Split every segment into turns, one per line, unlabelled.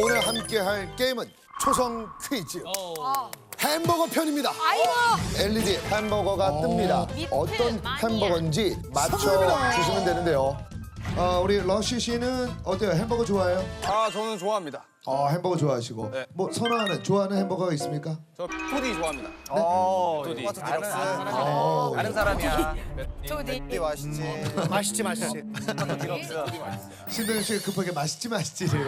오늘 함께 할 게임은 초성 퀴즈. 햄버거 편입니다. LED 햄버거가 뜹니다. 어떤 햄버거인지 맞춰 주시면 되는데요. 어, 우리 러쉬 씨는 어때요? 햄버거 좋아해요?
아 저는 좋아합니다.
어, 햄버거 좋아하시고.
네.
뭐 선호하는 좋아하는 햄버거가 있습니까?
저 푸디 좋아합니다.
어,
푸디.
아는,
어,
아는 사람이야.
네.
맛있지.
맛있지 맛있지.
신동엽 씨가 급하게 맛있지 맛있지를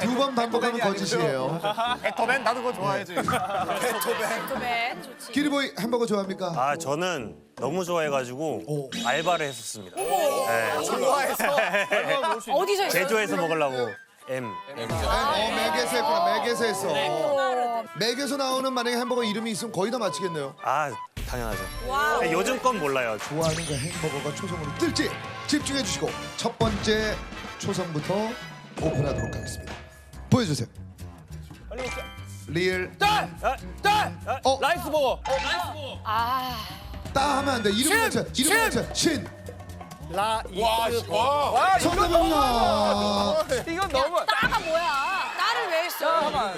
두 번 반복하면 거짓이에요.
베토벤 나도 그거 좋아해지.
도벤 좋지.
기리보이 햄버거 좋아합니까?
아 저는 너무 좋아해가지고
오.
알바를 했었습니다. 네.
좋아해서.
어디서?
제주에서 먹으려고 M.
어, 맥에서 했구나. 맥에서 했어. 어. 맥에서 나오는 만약에 햄버거 이름이 있으면 거의 다 맞히겠네요.
아 당연하죠.
와우.
근데 요즘 건 몰라요.
좋아하는 그 햄버거가 초성으로 뜰지 집중해 주시고 첫 번째 초성부터 오픈하도록 하겠습니다. 보여주세요. 리얼 어?
라이스 버거.
아.
따 하면 안 돼. 이름 맞춰. 이름 맞춰. 신.
라
와, 와.
정답입니다.
이건 너무.
왜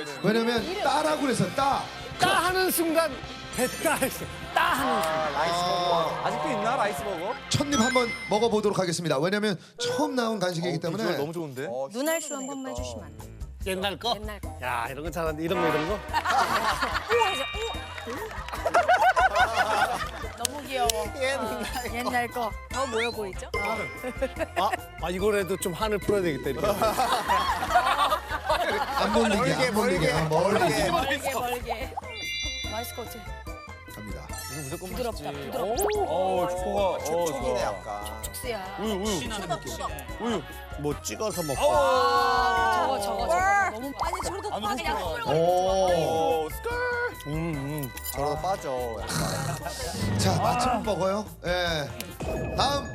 했어?
왜냐면 따라고 그래서 따.
따 하는 순간 됐다 했어. 따 하는 순간.
아직도 있나 라이스 버거?
첫입 한번 먹어보도록 하겠습니다. 왜냐면 처음 나온 간식이기 때문에
너무 좋은데?
눈알수 한 번만 해주시면 안 돼?
옛날 거?
옛날 거.
야 이런 거 잘하는데 이런 거 이런 거?
우와 이제 우. 너무 귀여워. 옛날 옛날 거. 더 모여 보이죠?
아, 아 이거라도 좀 한을 풀어야 되겠다 이렇게.
안 몰리게 안 몰리게 안 몰리게
멀게 멀게. 맛있을 것 같아.
갑니다.
부드럽다 부드럽다.
어, 초가.
촉촉이네 약간.
죽스야.
우유, 우유. 우유.
뭐 찍어서 먹고.
저거 저거 저거. 너무 아니 저도 빠 그냥
오.
오, 스컬.
음, 음.
저러다 빠져.
자 맞춤 먹어요. 예. 다음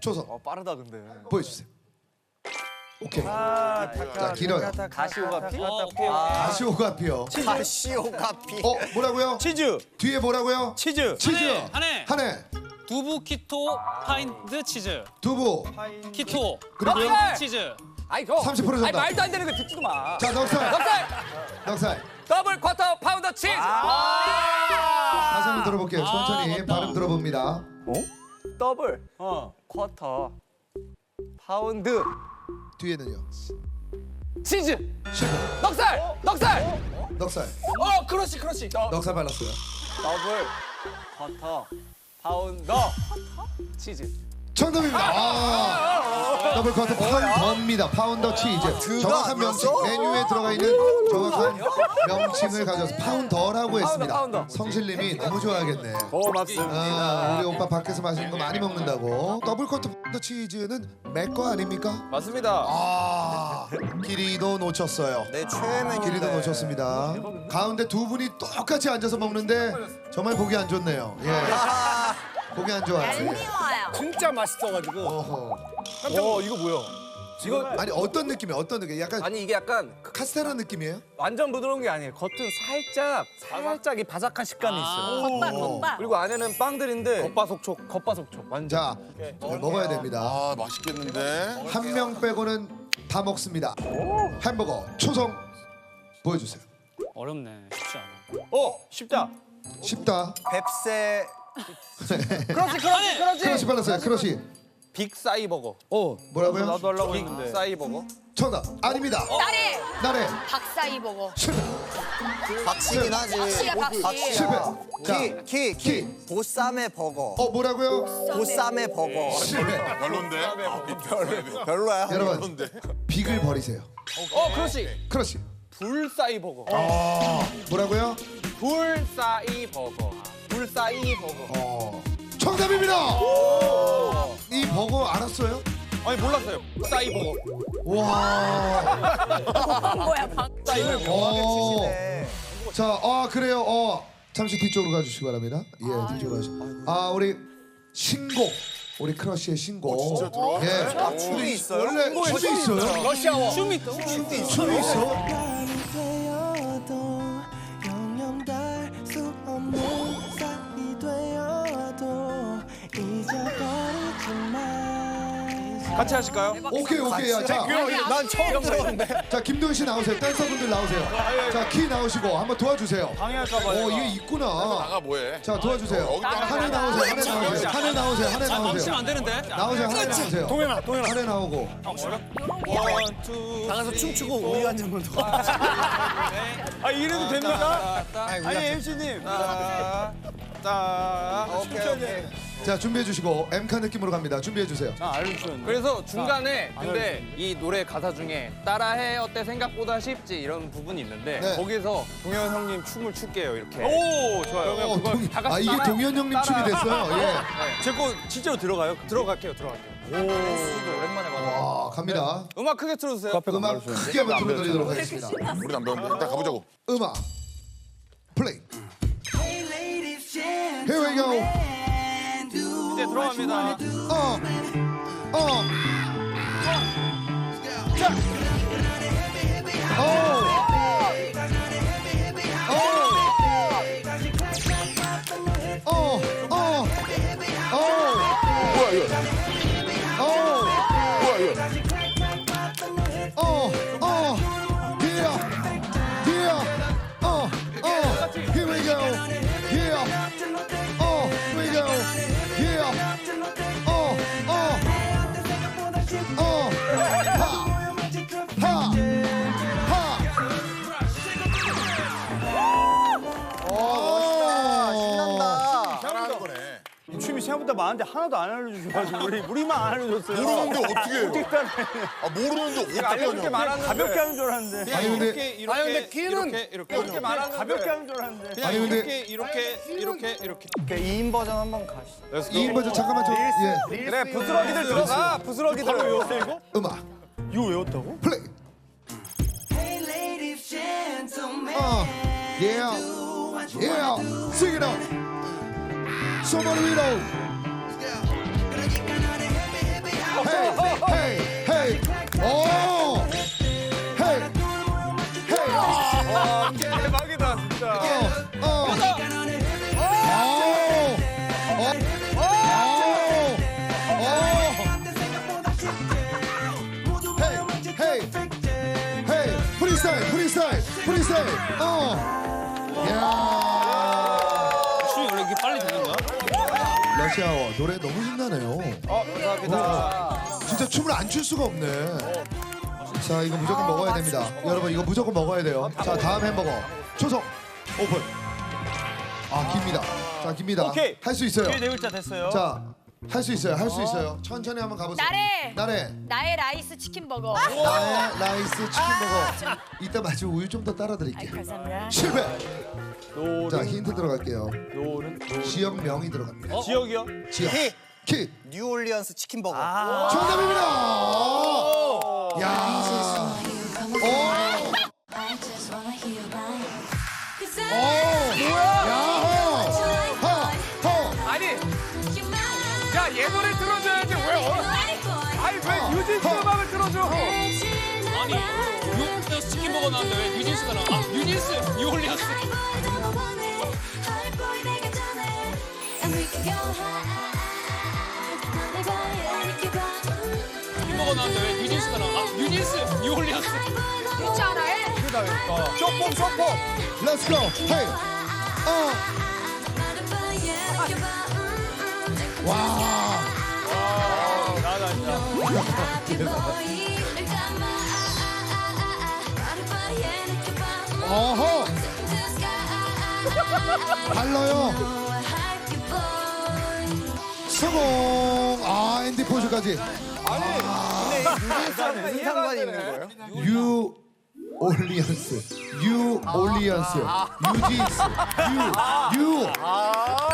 초성
어, 빠르다 근데.
보여주세요. 오케이.
아,
자 길어요.
가시오가 피?
가시오가 피어.
가시오카피.
어 뭐라고요?
치즈.
뒤에 뭐라고요?
치즈.
치즈.
한해.
한해.
두부 키토 파인드 치즈
두부.
키토
그리고요?
파인드 치즈
아이고.
30% 정답.
아니 말도 안 되는 거 듣지도 마.
자 넉살.
넉살.
넉살.
더블 쿼터 파운더 치즈.
다시 한번 들어볼게요. 천천히 발음 들어봅니다.
더블. 어. 쿼터. 파운드.
뒤에는요.
치즈.
실패.
넉살. 넉살.
넉살.
어, 그렇지, 그렇지. 더,
넉살 발랐어요.
더블 쿼터 파운더 치즈.
정답입니다. 아, 더블 쿼터 파운더입니다. 파운더 치즈. 정확한 명칭 메뉴에 들어가 있는 정확한 명칭을 가져서 파운더라고 했습니다.
파운더.
성실님이 너무 좋아하겠네.
고맙습니다.
아, 우리 오빠 밖에서 마시는 거 많이 먹는다고. 더블 쿼터 파운더 치즈는 맥거 아닙니까?
맞습니다.
아, 길이도 놓쳤어요.
내 최애 메뉴인데.
길이도 놓쳤습니다. 가운데 두 분이 똑같이 앉아서 먹는데 정말 보기 안 좋네요. 예. 보기 안 좋아요. 예.
진짜 맛있어가지고.
어허.
어, 이거 뭐야? 이거
아니 어떤 느낌이에요? 어떤 느낌? 약간
아니 이게 약간
카스테라 느낌이에요?
완전 부드러운 게 아니에요. 겉은 살짝 살짝 이 바삭한 식감이 있어요.
겉바 겉바.
그리고 안에는 빵들인데 겉바속촉, 겉바속촉. 완전.
자, 잘 먹어야 됩니다.
아 맛있겠는데?
한 명 빼고는 다 먹습니다. 햄버거 초성 보여주세요.
어렵네 쉽지 않아
어, 쉽다.
쉽다.
뱁새.
그렇지, 그렇지, 그렇지.
크러쉬 발랐어요. 크러쉬.
빅 사이 버거.
어.
뭐라고요?
나도 하려고 했는데. 빅 사이 버거.
정답 아닙니다.
나래
나래
박사이 버거.
실패.
박씨긴 하지.
박씨야, 박씨.
실패. 자,
키, 키,
키.
키. 보쌈의 버거.
어 뭐라고요?
보쌈의 버거.
실패.
별론데? 아,
별로야.
여러분
별론데?
빅을 버리세요.
어, 그렇지.
크러쉬.
불 사이 버거.
뭐라고요?
불 사이 버거. 불 사이 버거.
어. 정답입니다. 이 버거 알았어요?
아니 몰랐어요. 사이 버거.
와.
뭐야 박.
어.
네.
자, 아 그래요. 어 잠시 뒤쪽으로 가주시기 바랍니다. 예, 뒤쪽으로 가시. 아 우리 신곡. 우리 크러쉬의 신곡.
진짜 들어와?
예.
아, 춤이 있어요?
원래 춤이 있어요?
러시아워.
춤이 또
춤이 있어?
같이 하실까요?
오케이 오케이 야, 자,
난 처음 들었는데.
자 김도현 씨 나오세요 댄서분들 나오세요 자 키 나오시고 한번 도와주세요
방해할까
어
봐요.
이게 있구나
나가 뭐해?
자 도와주세요
여기 따라
하늘 나오세요 하늘 나오세요 하늘 나오세요
아, 멈추면
나오세요
안 되는데.
나오세요 하늘 나오세요
동현아, 동현아.
하늘 나오고
원, 투.
나가서 춤추고 우유 한 잔만 더.
아 이래도 됩니까? 아니 MC님. 자,
오케이 오케이.
자 준비해 주시고 엠카 느낌으로 갑니다 준비해 주세요
그래서 중간에 근데 이 노래 가사 중에 따라해 어때 생각보다 쉽지 이런 부분이 있는데
네.
거기서 동현 형님 춤을 출게요 이렇게. 오 좋아요.
어,
그러면 그걸
동-
다 같이
아 이게
따라-
동현 형님 춤이
따라-
됐어요 예.
제거 진짜로 들어가요? 들어갈게요, 들어갈게요. 오, 오랜만에 봐서.
와 갑니다
음악 크게 틀어주세요.
음악 크게 한번 틀어드리도록 하겠습니다
우리 안 배웠는데 일단 가보자고.
음악 플레이 Here we go
이제 들어갑니다.
어, 어. 자. 오. 오. 어, 어. 어.
뭐야 이거?
많은데 하나도 안 알려주셔가지고 우리 우리만 안 알려줬어요.
모르는데 어떻게 해요?
어떻게?
아 모르는데 어떻게
알려줄 게
하냐고.
많았는데.
가볍게 하는 줄 알았는데.
아니 근데
이렇게
아니, 근데 키는
이렇게 이렇게 이렇게 말하는데
가볍게 하는 줄 알았는데.
아니 근데
이렇게 이렇게 이렇게 이렇게.
오케이 2인 버전 한번 가시죠.
이인 버전 잠깐만 좀 예.
그래 부스러기들 들어가 부스러기들
바로 외웠어 이거?
음악
이거 외웠다고?
플레이. 어. Yeah. Yeah. Sing it up. Somebody we know. 러시아워 노래 너무 신나네요.
어 감사합니다.
진짜 춤을 안 출 수가 없네. 자, 이거 무조건 먹어야 됩니다. 여러분, 이거 무조건 먹어야 돼요. 자, 다음 햄버거. 초성 오픈. 아, 깁니다. 자, 깁니다.
오케이.
할 수 있어요.
네 글자 됐어요.
자, 할 수 있어요. 할 수 있어요. 천천히 한번 가보세요.
나래
나래.
나의 라이스 치킨 버거.
나의 라이스 치킨 버거. 이따 마지막 우유 좀 더 따라 드릴게요.
감사합니다.
실패.
노른
자, 힌트 들어갈게요.
노른.
지역명이 들어갑니다.
지역이요?
지역.
키.
키.
뉴올리언스 치킨 버거.
정답입니다. 야. 오. 오. 야. 허. 허.
아니 야얘 노래 들어줘야지 왜 어? 아니 왜 유진스 음악을 들어줘?
아니 뉴욕에서 치킨 먹어 나왔는데 왜 뉴진스가 나와? 아 뉴진스 뉴올리언스. 먹어 나왔는데 왜 뉴진스가 나와? 아 뉴진스 뉴올리언스.
그렇지 않아요?
쇼폼 쇼폼.
Let's go. Hey. 어. 와. 어허. 달라요. 성공. 아, 앤디 포즈까지.
무슨 상관이 있는 거예요?
유 올리언스. 유 올리언스. 유진스. 유. 유.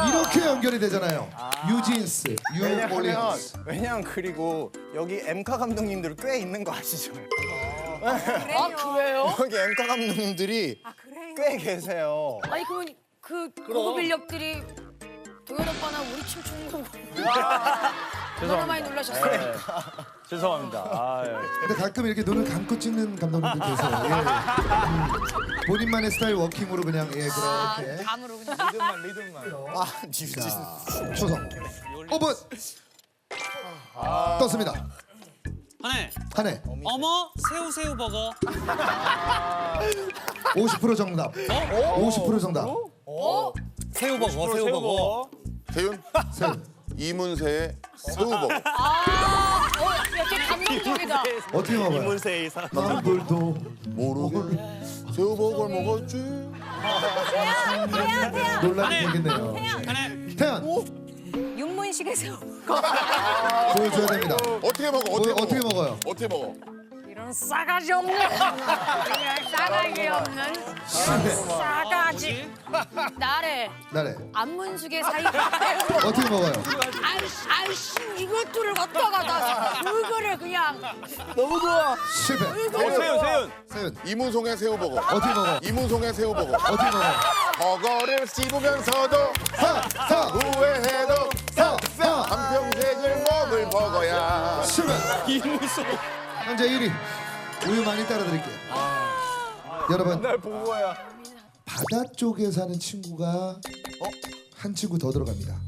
이렇게 연결이 되잖아요. 유진스. 유
왜냐면
올리언스.
왜냐면 그리고 여기 엠카 감독님들 꽤 있는 거 아시죠?
아 그래요?
여기 엠카 감독님들이
아 그래요?
꽤 계세요.
아니 그러면 그 고급 인력들이 동현 오빠나 우리 춤 추는 거얼 마나 많이 놀라셨어요?
죄송합니다. 아, 예.
근데 가끔 이렇게 눈을 감고 찍는 감독님들 계세요. 예. 음, 본인만의 스타일 워킹으로 그냥 예 그렇게.
감으로 그냥.
리듬만 리듬만.
아 뉴진스.
초성. 5분. 떴습니다.
하네.
한 해
어머 새우 새우 버거.
50% 정답. 50% 정답.
새우 버거, 새우 버거.
세윤
세윤
이문세의 새우버거.
아, 어, 이렇게 감동적이다.
어떻게 먹어요?
이문세 이사.
남불도
모르게 새우버거를 먹었지.
논란이 되겠네요. 태연
육문식에서
보여줘야 됩니다.
어떻게 먹어?
뭐,
어떻게 먹어?
어떻게 먹어요?
어떻게 먹어?
이런 싸가지 없는 이런 싸가지 없는 이런 싸가지 나래
나래
안문숙의 사이
어떻게 먹어요?
아이씨 아이씨 이것들을 갖다가 다 그거를 그냥
실패.
세윤, 세윤.
세윤
이문송의 새우버거.
어떻게 먹어?
이문송의 새우버거.
어떻게 먹어?
버거를 씹으면서도
사, 사,
후회해도
사, 사.
한평생을 먹을 버거야.
실패. 현재 1위. 우유 많이 따라 드릴게요. 여러분. 바다 쪽에 사는 친구가 한 친구 더 들어갑니다.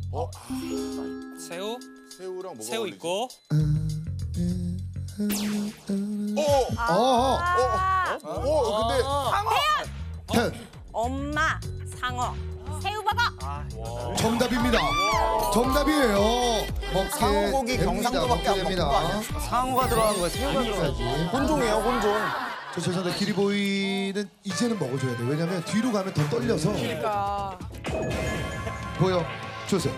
새우
새우랑 뭐가
새우
어울리지?
있고.
어,
어,
어, 어, 근데
태연
엄마 상어 새우버거
정답입니다. 정답이에요. 먹게
상어고기
됩니다.
경상도밖에 안거 아니야? 상어가 들어간 거야, 새우가 들어간 거야. 혼종이에요, 혼종.
저 죄송한데 기리보이는 이제는 먹어줘야 돼요. 왜냐면 뒤로 가면 더 떨려서.
그러니까
보여 주세요.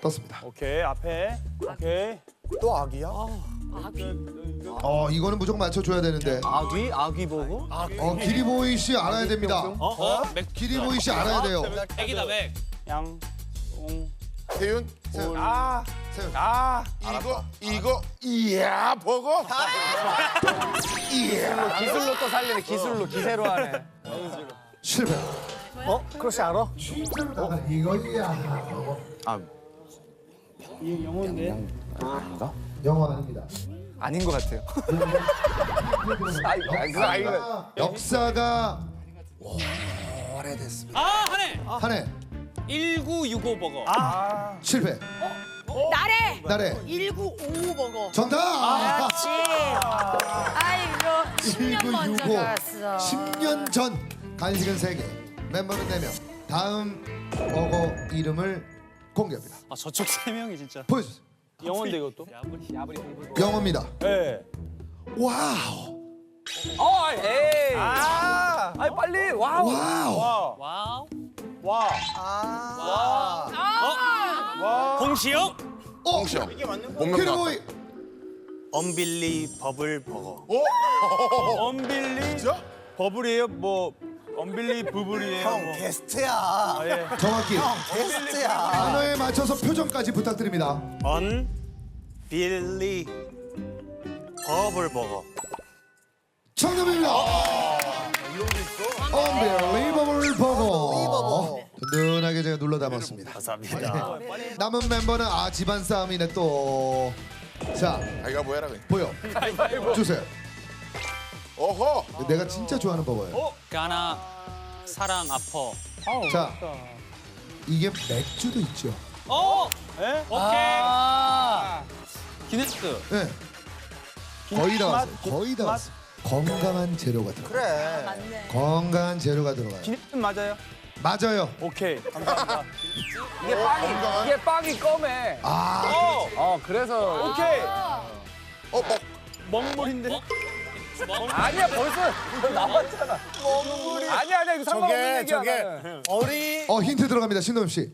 떴습니다.
오케이, 앞에. 오케이. 또 아기야?
어 이거는 무조건 맞춰줘야 되는데.
아귀? 아귀 보고?
어 기리보이 씨 알아야 됩니다.
어? 맥
기리보이 씨 알아야 돼요.
맥이다 맥.
양, 옹.
세윤,
세윤.
아,
세윤.
아.
이거, 이거, 이야, 버거. 이야.
기술로 또 살리네, 기술로, 기세로 하네.
실패.
어? 크러쉬 알아?
이거야.
아.
영어 아닙니다.
아닌 것 같아요.
역사가, 역사가
아 하네.
한해
1965 버거.
실패.
나래
나래
1955 버거
정답.
그렇지 아이고 10년 먼저
1965.
갔어
10년 전 간식은 3개 멤버는 4명 다음 버거 이름을 공개합니다
아 저쪽 세 명이 진짜.
보여주세요
영어인데, 이것도?
영어입니다
네.
와우
어, 에이. 아. 아니, 빨리. 와우.
와우
와.
와우.
와. 와.
홍시영.
어
홍시영. 본명 나왔다.
기리보이
언빌리 버블 버거.
언빌리? 버블이에요? 뭐, 언빌리 부블이에요? 형,
게스트야.
아, 예.
정확히
게스트야.
단어에 맞춰서 표정까지 부탁드립니다
언빌리 버블 버거.
정답입니다 Unbelievable 버거 든든하게 제가 눌러 담았습니다
감사합니다.
남은 멤버는 아 집안 싸움이네 또자
아이가 뭐해라 그래.
보여 주세요
어허.
내가 진짜 좋아하는 버거예요
가나 사랑 아퍼.
자 이게 맥주도 있죠
어.
예?
오케이. 기네스.
네. 거의 다 왔어요. 거의 다 왔어요. 건강한 재료가 들어.
그래.
맞네
건강한 재료가 들어가요.
기니스 맞아요?
맞아요.
오케이. 감사합니다.
이게 빵이 이게 빵이 껌해.
아,
어,
어 그래서
오케이.
어, 먹.
먹물인데?
아니야 벌써 나왔잖아. 아니야 아니야 이거 상관없는 얘기야. 나는.
어리
어 힌트 들어갑니다. 신동엽 씨.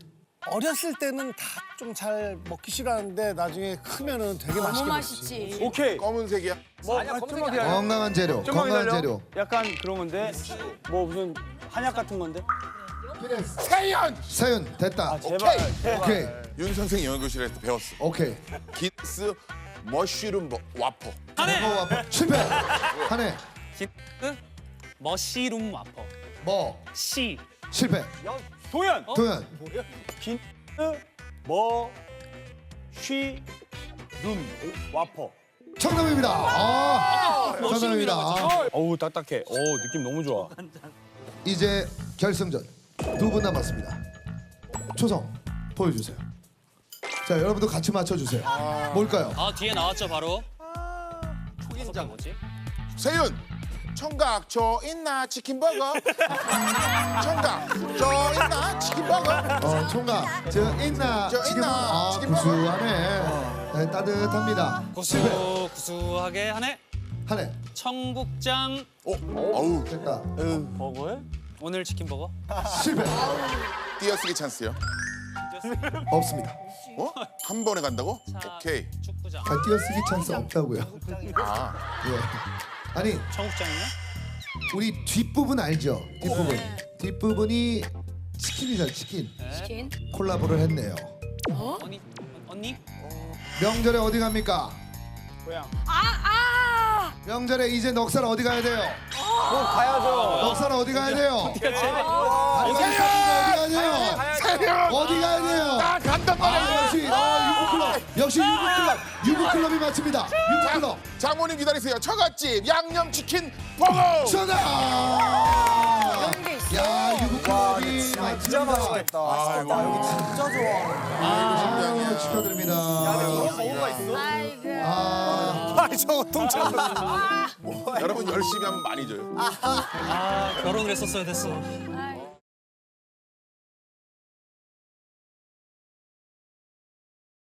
어렸을 때는 다 좀 잘 먹기 싫어하는데 나중에 크면은 되게
너무
맛있게 먹지.
맛있지
오케이.
검은색이야.
뭐,
아니야,
아,
검색이
좀만
아니야.
기다려.
건강한 재료. 건강한
기다려.
재료.
약간 그런 건데 뭐 무슨 한약 같은 건데?
세연.
세윤 됐다.
아, 제발.
오케이.
윤 선생 영어 교실에서 배웠어.
오케이.
기스 머쉬룸 버- 와퍼.
하네.
버거 와퍼 실패. 한해
기네스 머시룸 와퍼.
뭐
시.
실패.
도현.
도현
기니스 뭐 쉬, 룸, 와퍼.
정답입니다. 아, 정답입니다. 아,
어우 딱딱해. 오 느낌 너무 좋아.
이제 결승전 두 분 남았습니다. 초성 보여주세요. 자 여러분도 같이 맞춰주세요. 뭘까요?
아 뒤에 나왔죠 바로. 청장 뭐지?
세윤 청각 저 있나 치킨버거 청각 저 있나 치킨버거
어, 총각, 저 있나?
저
지금
있나?
아,
지금
구수하네. 네, 따뜻합니다.
구수 구수하게 하네.
하네.
청국장
어, 어우
됐다.
오늘 치킨 버거.
실패.
띄어쓰기 찬스요
없습니다.
어? 한 번에 간다고?
자,
오케이
축구장.
아, 띄어쓰기 찬스 없다고요.
아
예. 아니,
청국장이요?
우리 뒷부분 알죠? 뒷부분. 뒷부분이 치킨이잖아, 치킨.
치킨.
콜라보를 했네요.
언니 언니
명절에 어디 갑니까?
아 아.
명절에 이제 넉살 어디 가야 돼요?
가야죠.
넉살 어디 가야 돼요? 아니, 어디 가야 돼요? 어디 가야 돼요?
나 간단 말이야
아, 역시 아, 유부클럽. 역시 유부클럽. 유부클럽이 맞습니다. 유부클럽.
장모님 기다리세요 처갓집 양념치킨 버거
게 있어.
야, 유부클럽이
진짜
맞습니다.
맛있겠다. 와, 여기 진짜 좋아.
아유, 축하드립니다.
아이고.
아,
아니 저거 통째로.
여러분 열심히 하면 많이 줘요
아 결혼을 했었어야 됐어.
아이고.